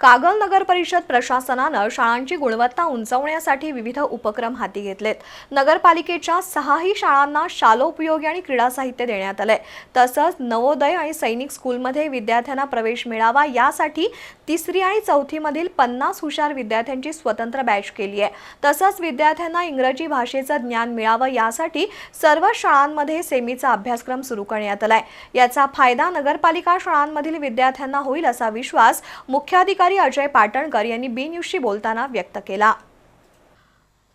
कागल नगर परिषद प्रशासनानं शाळांची गुणवत्ता उंचावण्यासाठी विविध उपक्रम हाती घेतलेत. नगरपालिकेच्या सहाही शाळांना शालोपयोगी आणि क्रीडा साहित्य देण्यात आलंय. तसंच नवोदय आणि सैनिक स्कूलमध्ये विद्यार्थ्यांना प्रवेश मिळावा यासाठी तिसरी आणि चौथीमधील पन्नास हुशार विद्यार्थ्यांची स्वतंत्र बॅच केली आहे. तसंच विद्यार्थ्यांना इंग्रजी भाषेचं ज्ञान मिळावं यासाठी सर्व शाळांमध्ये सेमीचा अभ्यासक्रम सुरू करण्यात आलाय. याचा फायदा नगरपालिका शाळांमधील विद्यार्थ्यांना होईल असा विश्वास मुख्याधिकारी अजय पाटणकर यांनी बी न्यूजशी बोलताना व्यक्त केला.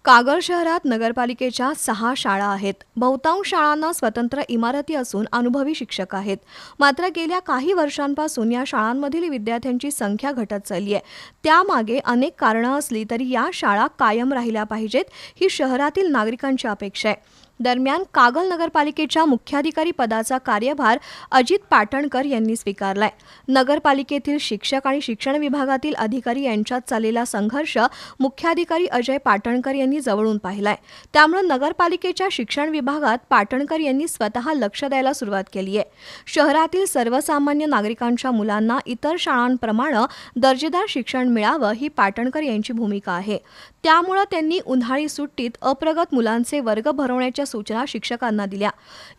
कागल शहरात नगरपालिकेच्या सहा शाळा आहेत. बहुतांश शाळांना स्वतंत्र इमारती असून अनुभवी शिक्षक आहेत. मात्र गेल्या काही वर्षांपासून या शाळांमधील विद्यार्थ्यांची संख्या घटत चालली आहे. त्यामागे अनेक कारणं असली तरी या शाळा कायम राहिल्या पाहिजेत ही शहरातील नागरिकांची अपेक्षा आहे. दरम्यान कागल नगरपालिकेच्या मुख्याधिकारी पदाचा कार्यभार अजित पाटणकर यांनी स्वीकारलाय. नगरपालिकेतील शिक्षक आणि शिक्षण विभागातील अधिकारी यांच्यात चाललेला संघर्ष मुख्याधिकारी अजय पाटणकर यांनी जवळून पाहिलाय. त्यामुळे नगरपालिकेच्या शिक्षण विभागात पाटणकर यांनी स्वतः लक्ष द्यायला सुरुवात केली आहे. शहरातील सर्वसामान्य नागरिकांच्या मुलांना इतर शाळांप्रमाणे दर्जेदार शिक्षण मिळावं ही पाटणकर यांची भूमिका आहे. त्यामुळं त्यांनी उन्हाळी सुट्टीत अप्रगत मुलांचे वर्ग भरवण्याच्या सूचना शिक्षकांना दिल्या.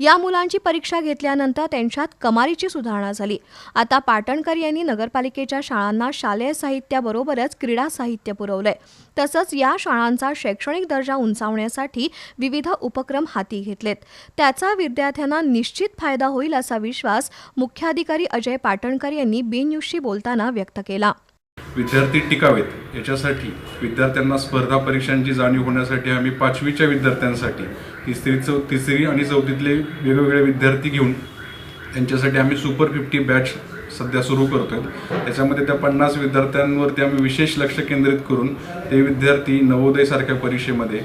या मुलांची परीक्षा घेतल्यानंतर त्यांच्यात कमालीची सुधारणा झाली. आता पाटणकर यांनी नगरपालिकेच्या शाळांना शालेय साहित्याबरोबरच क्रीडा साहित्य पुरवलंय. तसंच या शाळांचा शैक्षणिक दर्जा उंचावण्यासाठी विविध उपक्रम हाती घेतलेत. त्याचा विद्यार्थ्यांना निश्चित फायदा होईल असा विश्वास मुख्याधिकारी अजय पाटणकर यांनी बी न्यूजशी बोलताना व्यक्त केला. विद्यार्थी टिकावेत. याच्यासाठी विद्यार्थ्यांना स्पर्धा परीक्षांची जाणीव होण्यासाठी आम्ही पाचवीच्या विद्यार्थ्यांसाठी तिसरी चौ तिसरी आणि चौथीतले वेगवेगळे विद्यार्थी घेऊन त्यांच्यासाठी आम्ही सुपर फिफ्टी बॅच सध्या सुरू करतो आहे त्याच्यामध्ये त्या पन्नास विद्यार्थ्यांवरती आम्ही विशेष लक्ष केंद्रित करून ते विद्यार्थी नवोदयसारख्या परीक्षेमध्ये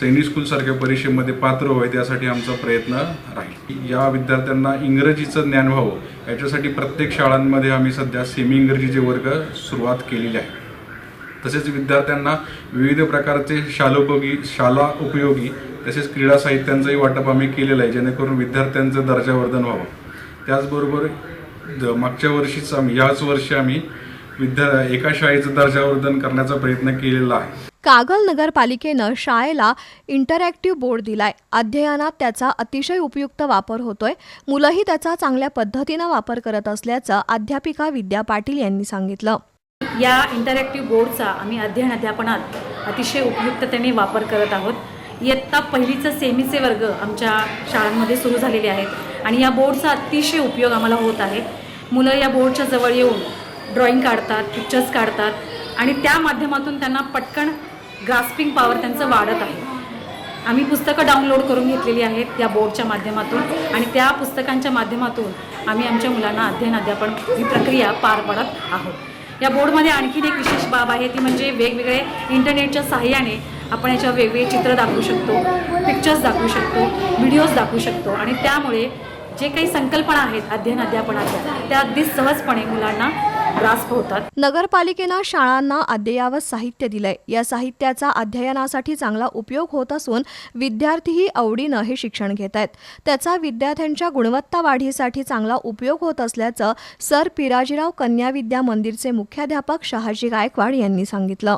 सैनिक स्कूलसारख्या परीक्षेमध्ये पात्र व्हावे त्यासाठी आमचा प्रयत्न राहील. या विद्यार्थ्यांना इंग्रजीचं ज्ञान व्हावं याच्यासाठी प्रत्येक शाळांमध्ये आम्ही सध्या सेमी इंग्रजीचे वर्ग सुरुवात केलेली आहे तसेच विद्यार्थ्यांना विविध प्रकारचे शालोपयोगी शाला उपयोगी तसेच क्रीडा साहित्यांचंही वाटप आम्ही केलेलं आहे जेणेकरून विद्यार्थ्यांचं दर्जावर्धन व्हावं. त्याचबरोबर ज- मागच्या वर्षीच आम्ही याच वर्षी आम्ही विद्या एका शाळेचं दर्जावर्धन करण्याचा प्रयत्न केलेला आहे. कागल नगरपालिकेनं शाळेला इंटरॅक्टिव्ह बोर्ड दिलाय. अध्ययनात त्याचा अतिशय उपयुक्त वापर होतोय. मुलंही त्याचा चांगल्या पद्धतीनं वापर करत असल्याचं अध्यापिका विद्या पाटील यांनी सांगितलं. या इंटरॅक्टिव्ह बोर्डचा आम्ही अध्ययन अध्यापनात अतिशय उपयुक्ततेने वापर करत आहोत. इयत्ता पहिलीचं सेमीचे वर्ग आमच्या शाळांमध्ये सुरू झालेले आहेत आणि या बोर्डचा अतिशय उपयोग आम्हाला होत आहे. मुलं या बोर्डच्या जवळ येऊन ड्रॉइंग काढतात पिक्चर्स काढतात आणि त्या माध्यमातून त्यांना पटकन ग्रास्पिंग पॉवर त्यांचं वाढत आहे. आम्ही पुस्तकं डाउनलोड करून घेतलेली आहेत या बोर्डच्या माध्यमातून आणि त्या पुस्तकांच्या माध्यमातून आम्ही आमच्या मुलांना अध्ययन अध्यापन ही प्रक्रिया पार पाडत आहोत. या बोर्डमध्ये आणखीन एक विशेष बाब आहे ती म्हणजे वेगवेगळे इंटरनेटच्या सहाय्याने आपण याच्यावर वेगवेगळे चित्र दाखवू शकतो पिक्चर्स दाखवू शकतो व्हिडिओज दाखवू शकतो आणि त्यामुळे जे काही संकल्पना आहेत अध्ययन अध्यापनाच्या त्या अगदी सहजपणे मुलांना ग्रास्प होतात. नगरपालिकेनं शाळांना अद्ययावत साहित्य दिलंय. या साहित्याचा अध्ययनासाठी चांगला उपयोग होत असून विद्यार्थीही आवडीनं हे शिक्षण घेत आहेत. त्याचा विद्यार्थ्यांच्या गुणवत्ता वाढीसाठी चांगला उपयोग होत असल्याचं सर पिराजीराव कन्या विद्या मंदिरचे मुख्याध्यापक शहाजी गायकवाड यांनी सांगितलं.